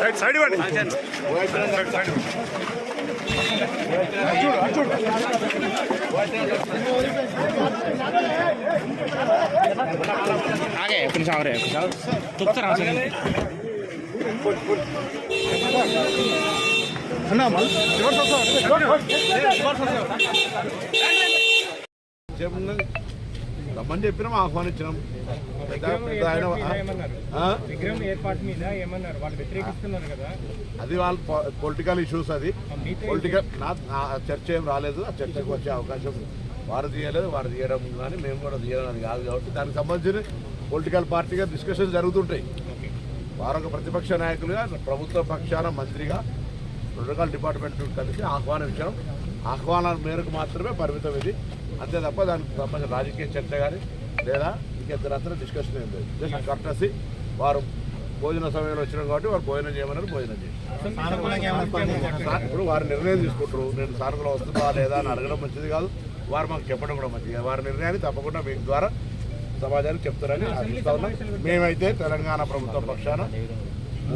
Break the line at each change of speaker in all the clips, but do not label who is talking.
Side side ఇవ్వండి. ఆగే కొంచెం
ఆగరే. కొంచెం తొక్కుతారా అన్నా మళ్ళీ జమున ఆయన ఆ?
విగ్రహం ఏర్పాటు మీద ఏమన్నారు? వాళ్ళు వ్యతిరేకిస్తున్నారు కదా.
అది వాళ్ళ పొలిటికల్ ఇష్యూస్ అది. పొలిటికల్ నా చర్చ ఏం రాలేదు. ఆ చర్చకు వచ్చే అవకాశం వారు తీయలేదు వారు తీయడం కానీ మేము కూడా తీయడం అది కాదు కాబట్టి దానికి సంబంధించిన పొలిటికల్ పార్టీగా డిస్కషన్ జరుగుతుంటాయి. వారు ఒక ప్రతిపక్ష నాయకులుగా ప్రభుత్వ పక్షాన మంత్రిగా రెండు రకాల డిపార్ట్మెంట్ కలిసి ఆహ్వానించడం. ఆహ్వానం మేరకు మాత్రమే పరిమితం ఇది. అంతే తప్ప దానికి సంబంధించిన రాజకీయ చర్చ కానీ లేదా ఇంకెద్దరంతా డిస్కషన్ ఏం లేదు. జస్ట్ కర్టసి వారు భోజన సమయంలో వచ్చినాం కాబట్టి వారు భోజనం చేయమన్నారు భోజనం సార్, ఇప్పుడు వారి నిర్ణయం తీసుకుంటారు నేను సార్కులు వస్తుందా లేదా అని అడగడం మంచిది కాదు. వారు మాకు చెప్పడం కూడా మంచిది కాదు. వారి నిర్ణయాన్ని తప్పకుండా మీ ద్వారా సమాజానికి చెప్తారని ఆశిస్తా ఉన్నాం. మేమైతే తెలంగాణ ప్రభుత్వ పక్షాన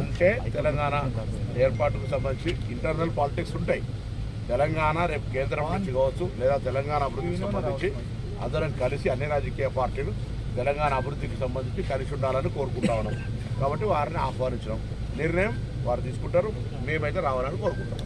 ఉంటే తెలంగాణ ఏర్పాటుకు సంబంధించి ఇంటర్నల్ పాలిటిక్స్ ఉంటాయి. తెలంగాణ రేపు కేంద్రం నుంచి కావచ్చు లేదా తెలంగాణ అభివృద్ధికి సంబంధించి అందరం కలిసి అన్ని రాజకీయ పార్టీలు తెలంగాణ అభివృద్ధికి సంబంధించి కలిసి ఉండాలని కోరుకుంటా ఉన్నాం. కాబట్టి వారిని ఆహ్వానించడం నిర్ణయం వారు తీసుకుంటారు మేమైతే రావాలని కోరుకుంటాం.